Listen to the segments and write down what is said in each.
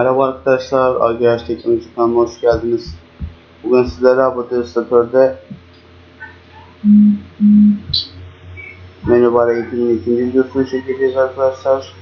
Merhaba arkadaşlar, Algiraç Teknoloji kanalına hoş geldiniz. Bugün sizlere Abatörde menü bar eğitiminin ikinci videosunu çekeceğiz arkadaşlar.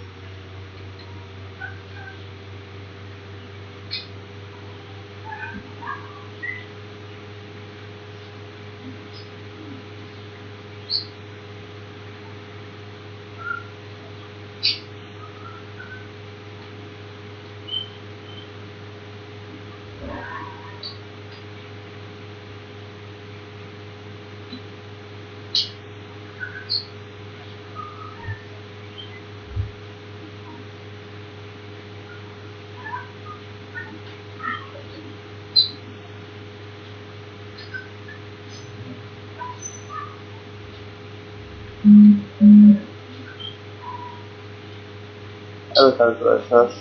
Evet arkadaşlar.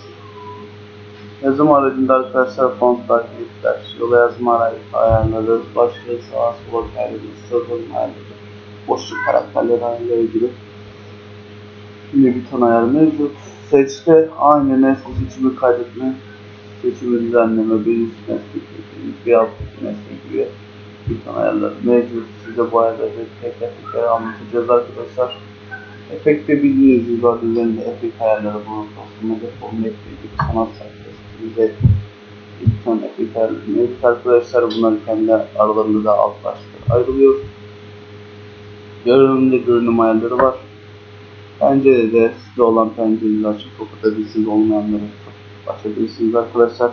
Yazım aracında arkadaşlar fontlar, klipler, yola yazma aracı ayarları, başlığı sağa sola kaydedilir, sırrın ayarları, boşluk karakterleri ayarları gibi. Yine bir ton ayar mevcut. Seçte aynı nesne seçimi kaydetme, seçimi düzenleme, bir üst nesne, bir alt nesne gibi bir ton ayarlar mevcut. Size bu ayarları tekrar tekrar anlatacağız arkadaşlar. Efekte bildiğiniz adı üzerinde efekt ayarları bulunup aslında deforme ettiği sanat sayfası bize bir ton efekt ayarları mevcut arkadaşlar. Bunlar kendi aralarında da alt başlıklar ayrılıyor. Görünümde görünüm ayarları var. Pencerede sizde olan pencereleri açıp kapatabilirsiniz. Olmayanları açabilirsiniz arkadaşlar.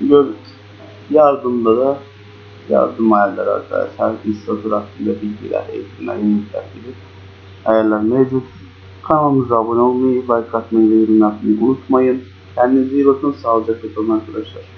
Gör yardımda da yardım ayarları arkadaşlar. İstadır hakkında bilgiler, eğitimler, yenilikler gibi ayarlar mevcut. Kanalımıza abone olmayı, like atmayı ve yorum yapmayı unutmayın. Kendinize iyi bakın. Sağlıcakla kalın arkadaşlar.